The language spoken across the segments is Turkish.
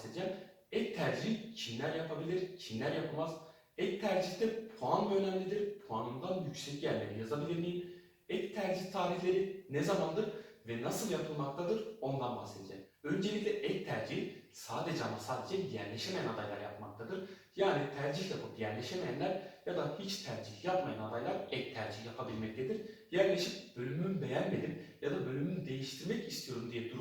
bahsedeceğim. Ek tercihi kimler yapabilir, kimler yapamaz? Ek tercihte puan mı önemlidir? Puanından yüksek yerleri yazabilir miyim? Ek tercih tarihleri ne zamandır ve nasıl yapılmaktadır ondan bahsedeceğim. Öncelikle ek tercih sadece ama sadece yerleşemeyen adaylar yapmaktadır. Yani tercih yapıp yerleşemeyenler ya da hiç tercih yapmayan adaylar ek tercih yapabilmektedir. Yerleşip bölümümü beğenmedim ya da bölümümü değiştirmek istiyorum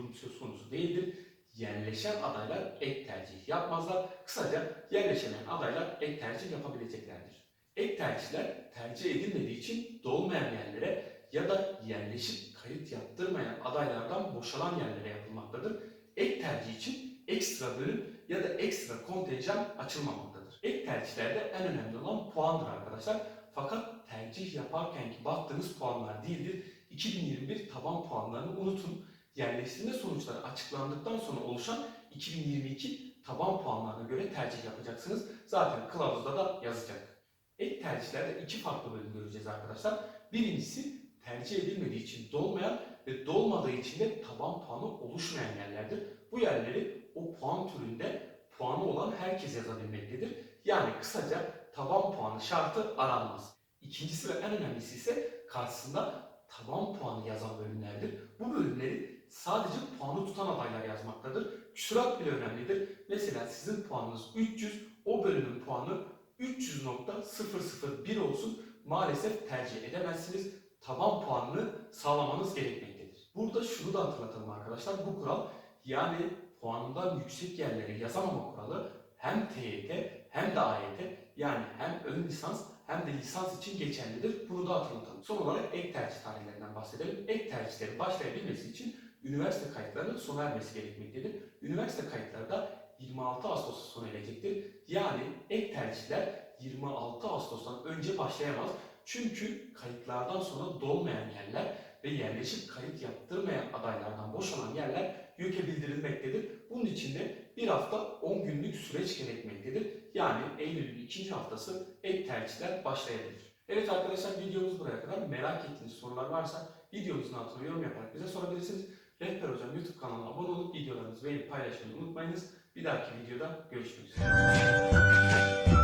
durum söz konusu değildir. Yerleşen adaylar ek tercih yapmazlar. Kısaca yerleşemeyen adaylar ek tercih yapabileceklerdir. Ek tercihler tercih edilmediği için dolmayan yerlere ya da yerleşip kayıt yaptırmayan adaylardan boşalan yerlere yapılmaktadır. Ek tercih için ekstra bölüm ya da ekstra kontenjan açılmamaktadır. Ek tercihlerde en önemli olan puandır arkadaşlar. Fakat tercih yaparkenki baktığınız puanlar değildir. 2021 taban puanlarını unutun. Yerleştirme sonuçları açıklandıktan sonra oluşan 2022 taban puanlarına göre tercih yapacaksınız. Zaten kılavuzda da yazacak. Ek tercihlerde iki farklı bölüm göreceğiz arkadaşlar. Birincisi tercih edilmediği için dolmayan ve dolmadığı için de taban puanı oluşmayan yerlerdir. Bu yerleri o puan türünde puanı olan herkes yazabilmektedir. Yani kısaca taban puanı şartı aranmaz. İkincisi ve en önemlisi ise karşısında taban puanı yazan bölümlerdir. Bu bölümleri sadece puanı tutan adaylar yazmaktadır. Küsurat bile önemlidir. Mesela sizin puanınız 300, o bölümün puanı 300.001 olsun. Maalesef tercih edemezsiniz. Taban puanını sağlamanız gerekmektedir. Burada şunu da hatırlatalım arkadaşlar. Bu kural yani puanından yüksek yerleri yazamama kuralı hem TYT hem de AYT yani hem ön lisans hem de lisans için geçerlidir. Bunu da hatırlatalım. Son olarak ek tercih tarihlerinden bahsedelim. Ek tercihlerin başlayabilmesi için üniversite kayıtlarının sona ermesi gerekmektedir. Üniversite kayıtları da 26 Ağustos'ta sona erecektir. Yani ek tercihler 26 Ağustos'tan önce başlayamaz. Çünkü kayıtlardan sonra dolmayan yerler ve yerleşik kayıt yaptırmayan adaylardan boşalan yerler YÖK'e bildirilmektedir. Bunun için de bir hafta 10 günlük süreç gerekmektedir. Yani Eylül'ün ikinci haftası ek tercihler başlayabilir. Evet arkadaşlar videomuz buraya kadar. Merak ettiğiniz sorular varsa videomuzun altına yorum yaparak bize sorabilirsiniz. Rehber Hocam YouTube kanalına abone olup videolarınızı beğenip paylaşmayı unutmayınız. Bir dahaki videoda görüşmek üzere.